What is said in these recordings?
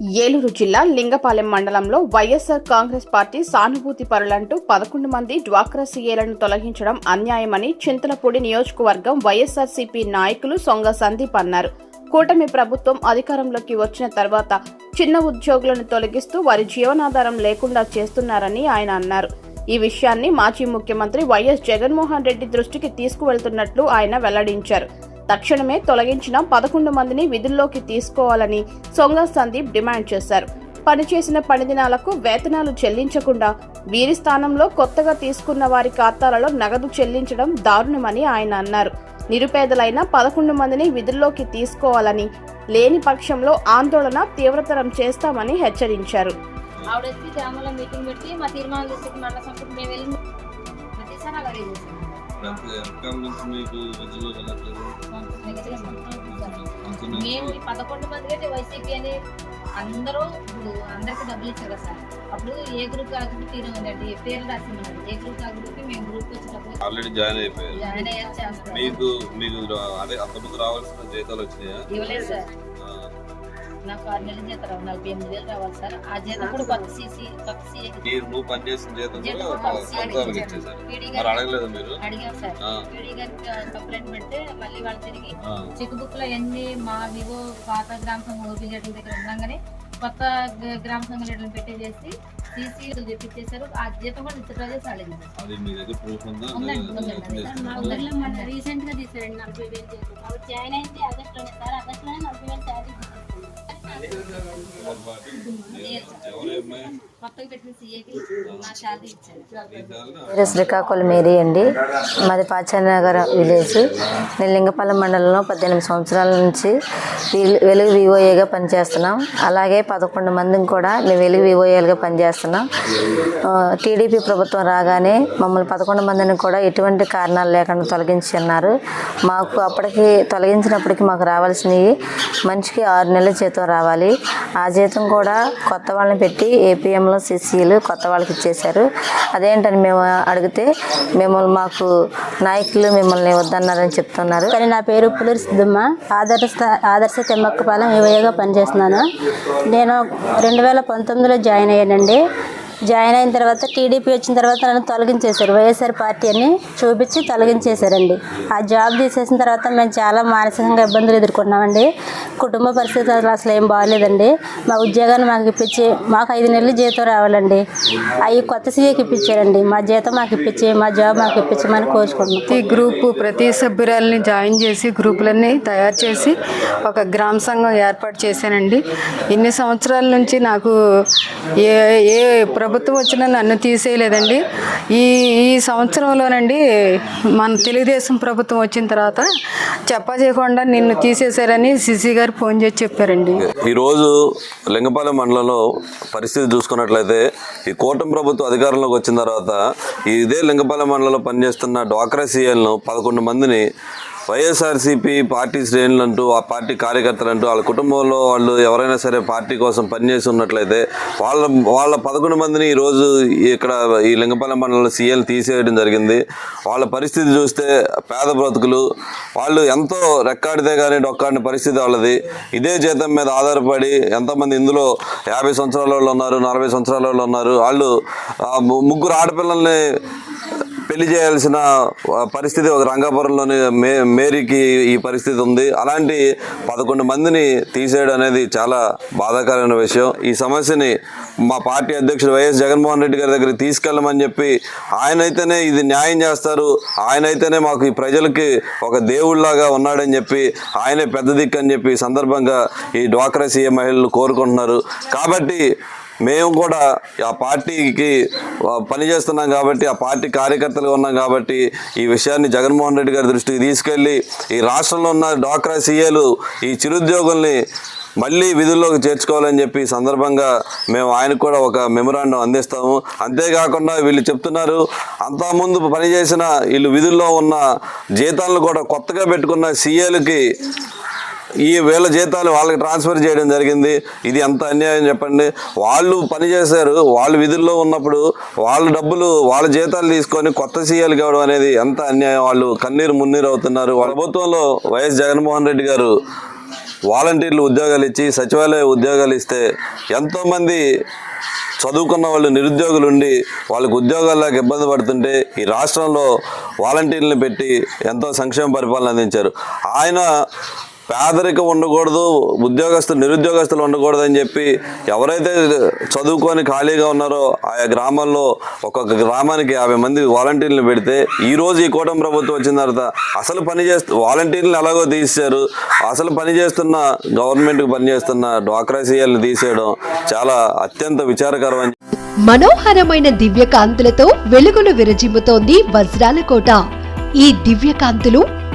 ఏలూరు జిల్లా లింగపాలెం మండలంలో వైఎస్సార్ కాంగ్రెస్ పార్టీ సానుభూతి పరులంటూ పదకొండు మంది డ్వాక్రా సీఏలను తొలగించడం అన్యాయమని చింతలపూడి నియోజకవర్గం వైఎస్సార్సీపీ నాయకులు సొంగ సందీప్ అన్నారు. కూటమి ప్రభుత్వం అధికారంలోకి వచ్చిన తర్వాత చిన్న ఉద్యోగులను తొలగిస్తూ వారి జీవనాధారం లేకుండా చేస్తున్నారని ఆయన అన్నారు. ఈ విషయాన్ని మాజీ ముఖ్యమంత్రి వైఎస్ జగన్మోహన్ రెడ్డి దృష్టికి తీసుకువెళ్తున్నట్లు ఆయన వెల్లడించారు. తక్షణమే తొలగించిన పదకొండు మందిని విధుల్లోకి తీసుకోవాలని సొంగ సందీప్ డిమాండ్ చేశారు. పనిచేసిన పనిదినాలకు వేతనాలు చెల్లించకుండా వీరి స్థానంలో కొత్తగా తీసుకున్న వారి ఖాతాలలో నగదు చెల్లించడం దారుణమని ఆయన అన్నారు. నిరుపేదలైన పదకొండు మందిని విధుల్లోకి తీసుకోవాలని లేని పక్షంలో ఆందోళన తీవ్రతరం చేస్తామని హెచ్చరించారు. ఆవిడ వచ్చి మీటింగ్ పెట్టి మా తీర్మానం మేము వెళ్ళి ప్రతిసారి అలాగే మేము ఈ పదకొండు మంది అయితే వైసీపీ అని అందరూ ఇప్పుడు అందరికి డబ్బులు ఇచ్చారు కదా సార్. అప్పుడు ఏ గ్రూప్ ఆ గ్రూప్ తీరమండి పేరు రాసిమన్నారు ఏ గ్రూప్ ఆ గ్రూప్ మేము గ్రూప్ వచ్చేటప్పుడు ఆల్రెడీ జాయిన్ అయిపోయారు. జాయిన్ అయ్యారు మీకు మీకు అదే అంతకుముందు రావాల్సిన జీతాలు వచ్చినాయా? ఇవ్వలేదు సార్. నాకు ఆరు నెలల జీతం రావు నలభై ఎనిమిది వేలు రావాలి సార్. ఆ జీతం కూడా కొత్త సీసీ మీరు నువ్వు పనిచేసిన జీతం అడగలేదు మీరు? అడిగాం సార్. ఆ, పీడీ గారికి కంప్లైంట్ పెడితే మళ్ళీ వాళ్ళు తిరిగి చెక్ బుక్లో ఎన్ని మా వివో పాత గ్రామ సంఘం ఓపీ జట్ల దగ్గర ఉండగానే కొత్త గ్రామ సంఘం రేట్లను పెట్టేసి సీసీ తెప్పించేశారు. ఆ జీతం కూడా చేసి అడిగింది అది మీ దగ్గర ప్రూఫ్ ఉందా? ఉందండి, లేదా? ఉందండి. ఉందా? మా ఊర్లో మన రీసెంట్గా తీసారండి నలభై వేలు జీతం. జాయిన్ అయింది ఆగస్ట్లోనే సార్ ఆగస్ట్లోనే నలభై వేలు శ్రీకాకుళం మేరీ అండి మాది పాచానగర్ విలేజ్. నేను లింగపాలెం మండలంలో పద్దెనిమిది సంవత్సరాల నుంచి వెలుగు వివోఏగా పనిచేస్తున్నాం. అలాగే పదకొండు మందిని కూడా మేము వెలుగు వివోఏలుగా పనిచేస్తున్నాం. టీడీపీ ప్రభుత్వం రాగానే మమ్మల్ని పదకొండు మందిని కూడా ఎటువంటి కారణాలు లేకుండా తొలగించి ఉన్నారు మాకు అప్పటికి తొలగించినప్పటికీ మాకు రావాల్సినవి మనిషికి ఆరు నెలల జీతం రావాలి. ఆ జీతం కూడా కొత్త వాళ్ళని పెట్టి ఏపీఎంలో సిసిలు కొత్త వాళ్ళకి ఇచ్చేశారు. అదేంటని మేము అడిగితే మిమ్మల్ని మాకు నాయకులు మిమ్మల్ని వద్దన్నారని చెప్తున్నారు. కానీ నా పేరు పులూరి సిద్ధమ్మ. ఆదర్శ ఆదర్శ తెమ్మక్కపాలెం యువయగా పనిచేస్తున్నాను. నేను రెండు వేల పంతొమ్మిదిలో జాయిన్ అయ్యానండి. జాయిన్ అయిన తర్వాత టీడీపీ వచ్చిన తర్వాత నన్ను తొలగించేశారు. వైఎస్ఆర్ పార్టీ అని చూపించి తొలగించేశారండి. ఆ జాబ్ తీసేసిన తర్వాత మేము చాలా మానసికంగా ఇబ్బందులు ఎదుర్కొన్నామండి. కుటుంబ పరిస్థితి అసలు ఏం బాగాలేదండి మా ఉద్యోగాన్ని మాకు ఇప్పించి మాకు ఐదు నెలలు జీతం రావాలండి. అవి కొత్త సీఏకి ఇప్పించారండి. మా జీతం మాకు ఇప్పించి మా జాబ్ మాకు ఇప్పించమని కోరుకుంటున్నాం. ప్రతి గ్రూపు ప్రతి సభ్యురాలని జాయిన్ చేసి గ్రూపులన్నీ తయారు చేసి ఒక గ్రామ సంఘం ఏర్పాటు చేశానండి. ఇన్ని సంవత్సరాల నుంచి నాకు ఏ ఏ ప్రభుత్వం వచ్చిన నన్ను తీసేయలేదండి. ఈ ఈ సంవత్సరంలోనండి మన తెలుగుదేశం ప్రభుత్వం వచ్చిన తర్వాత చెప్పా చేయకుండా నిన్ను తీసేశారని సిసి గారు ఫోన్ చేసి చెప్పారండి. ఈరోజు లింగపాలెం మండలంలో పరిస్థితి చూసుకున్నట్లయితే ఈ కూటమి ప్రభుత్వం అధికారంలోకి వచ్చిన తర్వాత ఇదే లింగపాలెం మండలంలో పనిచేస్తున్న డ్వాక్రా సీఎల్ను పదకొండు మందిని వైఎస్ఆర్సీపీ పార్టీ శ్రేణులు అంటూ ఆ పార్టీ కార్యకర్తలు అంటూ వాళ్ళ కుటుంబంలో వాళ్ళు ఎవరైనా సరే పార్టీ కోసం పనిచేసి ఉన్నట్లయితే వాళ్ళ వాళ్ళ పదకొండు మందిని ఈరోజు ఇక్కడ ఈ లింగపల్లి మండలంలో సీఎల్ తీసేయడం జరిగింది. వాళ్ళ పరిస్థితి చూస్తే పేద బ్రతుకులు వాళ్ళు ఎంతో రెక్కాడితే కానీ డొక్కాడిన పరిస్థితి వాళ్ళది. ఇదే జీతం మీద ఆధారపడి ఎంతోమంది ఇందులో యాభై సంవత్సరాల వాళ్ళు ఉన్నారు నలభై సంవత్సరాల వాళ్ళు ఉన్నారు. వాళ్ళు ముగ్గురు ఆడపిల్లల్ని పెళ్ళి చేయాల్సిన పరిస్థితి ఒక రంగాపురంలోని మే మేరీకి ఈ పరిస్థితి ఉంది. అలాంటి పదకొండు మందిని తీసేయడం అనేది చాలా బాధాకరమైన విషయం. ఈ సమస్యని మా పార్టీ అధ్యక్షుడు వైఎస్ జగన్మోహన్ రెడ్డి గారి దగ్గరికి తీసుకెళ్ళమని చెప్పి ఆయనైతేనే ఇది న్యాయం చేస్తారు. ఆయనైతేనే మాకు ఈ ప్రజలకి ఒక దేవుళ్ళాగా ఉన్నాడని చెప్పి ఆయనే పెద్ద దిక్కు అని చెప్పి సందర్భంగా ఈ డ్వాక్రా సీఎం మహిళలు కోరుకుంటున్నారు. కాబట్టి మేము కూడా ఆ పార్టీకి పనిచేస్తున్నాం కాబట్టి ఆ పార్టీ కార్యకర్తలుగా ఉన్నాం కాబట్టి ఈ విషయాన్ని జగన్మోహన్ రెడ్డి గారి దృష్టికి తీసుకెళ్ళి ఈ రాష్ట్రంలో ఉన్న డ్వాక్రా సీఏలు ఈ చిరుద్యోగుల్ని మళ్ళీ విధుల్లోకి చేర్చుకోవాలని చెప్పి సందర్భంగా మేము ఆయనకు కూడా ఒక మెమొరాండం అందిస్తాము. అంతేకాకుండా వీళ్ళు చెప్తున్నారు అంతకుముందు పనిచేసిన వీళ్ళు విధుల్లో ఉన్న జీతాలను కూడా కొత్తగా పెట్టుకున్న సీఏలకి ఈ వేల జీతాలు వాళ్ళకి ట్రాన్స్ఫర్ చేయడం జరిగింది. ఇది ఎంత అన్యాయం చెప్పండి. వాళ్ళు పనిచేశారు. వాళ్ళు విధుల్లో ఉన్నప్పుడు వాళ్ళ డబ్బులు వాళ్ళ జీతాలు తీసుకొని కొత్త సీఎలు కావడం అనేది ఎంత అన్యాయం. వాళ్ళు కన్నీరు మున్నీరు అవుతున్నారు. ప్రభుత్వంలో వైఎస్ జగన్మోహన్ రెడ్డి గారు వాలంటీర్లు ఉద్యోగాలు ఇచ్చి సచివాలయ ఉద్యోగాలు ఇస్తే ఎంతోమంది చదువుకున్న వాళ్ళు నిరుద్యోగులు ఉండి వాళ్ళకు ఉద్యోగాలకు ఇబ్బంది పడుతుంటే ఈ రాష్ట్రంలో వాలంటీర్లను పెట్టి ఎంతో సంక్షేమ పరిపాలన అందించారు. ఆయన పేదరికం ఉండకూడదు ఉద్యోగస్తులు నిరుద్యోగస్తులు ఉండకూడదు అని చెప్పి ఎవరైతే చదువుకొని ఖాళీగా ఉన్నారో ఆయా గ్రామాల్లో ఒక్కొక్క గ్రామానికి యాభై మంది వాలంటీర్లు పెడితే ఈరోజు ఈ కూటమి ప్రభుత్వం వచ్చిన తర్వాత అసలు పని చేస్తూ వాలంటీర్లు ఎలాగో తీశారు అసలు పని చేస్తున్న గవర్నమెంట్కి పనిచేస్తున్న డ్వాక్రా తీసేయడం చాలా అత్యంత విచారకరం అని మనోహరమైన దివ్యకాంతులతో వెలుగులు విరజిమ్ముతోంది వజ్రాల కోట ఈ దివ్యకాంతులు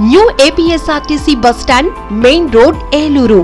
New APSRTC bus stand main road Eluru